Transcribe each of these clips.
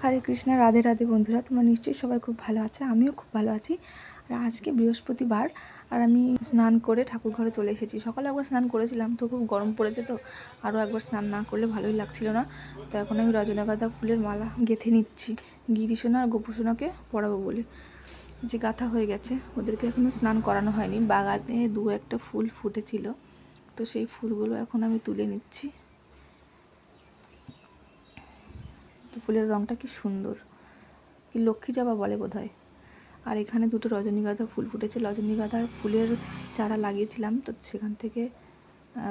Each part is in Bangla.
হরে কৃষ্ণ, রাধে রাধে বন্ধুরা, তোমরা নিশ্চয়ই সবাই খুব ভালো আছে, আমিও খুব ভালো আছি। আর আজকে বৃহস্পতিবার, আর আমি স্নান করে ঠাকুর ঘরে চলে এসেছি। সকালে একবার স্নান করেছিলাম, তো খুব গরম পড়েছে তো, আরও একবার স্নান না করলে ভালোই লাগছিল না। তো এখন আমি রজনীগন্ধা ফুলের মালা গেঁথে নিচ্ছি, গিরিশোনা আর গোপুসোনাকে পরাবো বলে। যে গাঁথা হয়ে গেছে, ওদেরকে এখনও স্নান করানো হয়নি। বাগানে দু একটা ফুল ফুটেছিল, তো সেই ফুলগুলো এখন আমি তুলে নিচ্ছি। ফুলের রঙটা কি সুন্দর। কি লক্ষ্মী জবা বলে বোধ হয় আর এখানে দুটো রজনীগন্ধা ফুল ফুটেছে। রজনীগন্ধার ফুলের চারা লাগিয়েছিলাম তো সেখান থেকে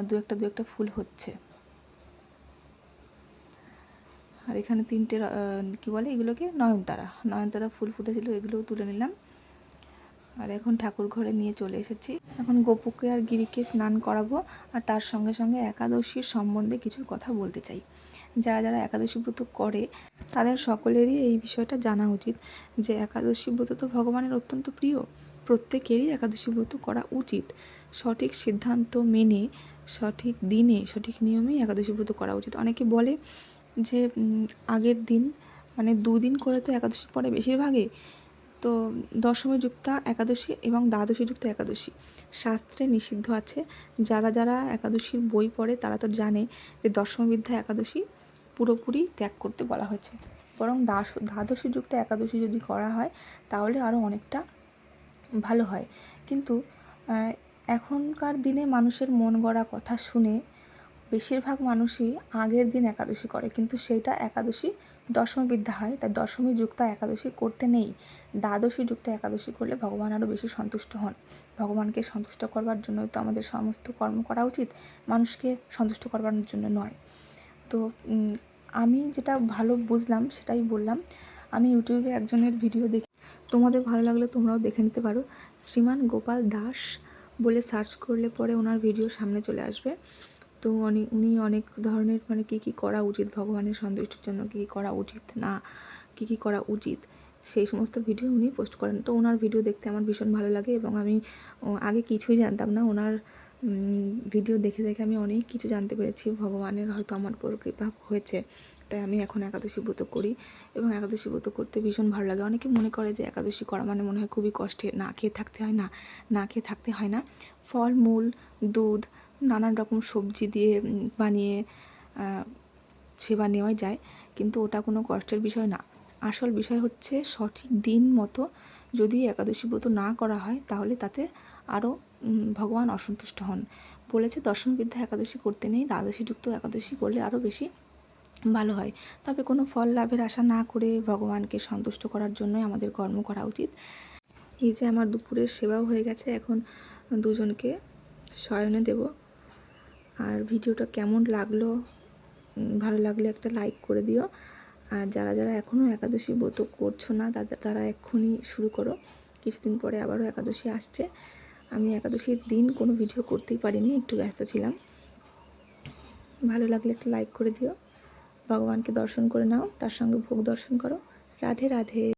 দু একটা দু একটা ফুল হচ্ছে। আর এখানে তিনটে কি বলে এগুলোকে? নয়নতারা। নয়নতারা ফুল ফুটেছিল, এগুলোও তুলে নিলাম। আর এখন ঠাকুর ঘরে নিয়ে চলে এসেছি। এখন গোপুকে আর গিরিকে স্নান করাবো আর তার সঙ্গে সঙ্গে একাদশীর সম্বন্ধে কিছু কথা বলতে চাই। যারা যারা একাদশী ব্রত করে, তাদের সকলেরই এই বিষয়টা জানা উচিত যে একাদশী ব্রত তো ভগবানের অত্যন্ত প্রিয়। প্রত্যেকেরই একাদশী ব্রত করা উচিত। সঠিক সিদ্ধান্ত মেনে, সঠিক দিনে, সঠিক নিয়মেই একাদশী ব্রত করা উচিত। অনেকে বলে যে আগের দিন মানে দুদিন করে তো একাদশী পড়ে বেশিরভাগই তো দশমী যুক্তা একাদশী এবং দ্বাদশী যুক্ত একাদশী শাস্ত্রে নিষিদ্ধ আছে। যারা যারা একাদশীর বই পড়ে তারা তো জানে যে দশমবিদ্যা একাদশী পুরোপুরি ত্যাগ করতে বলা হয়েছে। বরং দাস দ্বাদশী যুক্ত একাদশী যদি করা হয় তাহলে আরও অনেকটা ভালো হয়। কিন্তু এখনকার দিনে মানুষের মন গড়া কথা শুনে বেশিরভাগ মানুষই আগের দিন একাদশী করে। কিন্তু সেটা একাদশী দশমী বিদ্যা হয়, তাই দশমী যুক্ত একাদশী করতে নেই। দ্বাদশী যুক্ত একাদশী করলে ভগবান আরও বেশি সন্তুষ্ট হন। ভগবানকে সন্তুষ্ট করবার জন্য তো আমাদের সমস্ত কর্ম করা উচিত, মানুষকে সন্তুষ্ট করবার জন্য নয়। তো আমি যেটা ভালো বুঝলাম সেটাই বললাম। আমি ইউটিউবে একজনের ভিডিও দেখি, তোমাদের ভালো লাগলে তোমরাও দেখে নিতে পারো। শ্রীমান গোপাল দাস বলে সার্চ করলে পরে ওনার ভিডিও সামনে চলে আসবে। তো উনি উনি অনেক ধরনের মানে কী কী করা উচিত? ভগবানের সন্তুষ্টির জন্য কী কী করা উচিত? না, কী কী করা উচিত? সেই সমস্ত ভিডিও উনি পোস্ট করেন। তো ওনার ভিডিও দেখতে আমার ভীষণ ভালো লাগে এবং আমি আগে কিছুই জানতাম না। ওনার ভিডিও দেখে দেখে আমি অনেক কিছু জানতে পেরেছি। ভগবানের হয়তো আমার উপর কৃপা হয়েছে, তাই আমি এখন একাদশী ব্রত করি এবং একাদশী ব্রত করতে ভীষণ ভালো লাগে। অনেকে মনে করে যে একাদশী করা মানে মনে হয় খুবই কষ্টে, না খেয়ে থাকতে হয় না না খেয়ে থাকতে হয় না। ফল, মূল, দুধ নানান রকম সবজি দিয়ে বানিয়ে সেবা নেওয়াই যায়। কিন্তু ওটা কোনো কষ্টের বিষয় না। আসল বিষয় হচ্ছে সঠিক দিন মতো যদি একাদশী ব্রত না করা হয়, তাহলে তাতে আরও ভগবান অসন্তুষ্ট হন। বলেছে দশম বিদ্যা একাদশী করতে নেই দ্বাদশী যুক্ত একাদশী করলে আরও বেশি ভালো হয়। তবে কোনো ফল লাভের আশা না করে ভগবানকে সন্তুষ্ট করার জন্যই আমাদের কর্ম করা উচিত। এই যে আমার দুপুরের সেবাও হয়ে গেছে, এখন দুজনকে শয়নে দেব। আর ভিডিওটা কেমন লাগল? ভালো লাগলে একটা লাইক করে দিও। আর যারা যারা এখনও একাদশী ব্রত করছ না তাদের তারা এক্ষুনি শুরু করো। কিছুদিন পরে আবারও একাদশী আসছে। আমি একাদশীর দিন কোনো ভিডিও করতেই পারিনি, একটু ব্যস্ত ছিলাম। ভালো লাগলে একটা লাইক করে দিও। ভগবানকে দর্শন করে নাও, তার সঙ্গে ভোগ দর্শন করো। রাধে রাধে।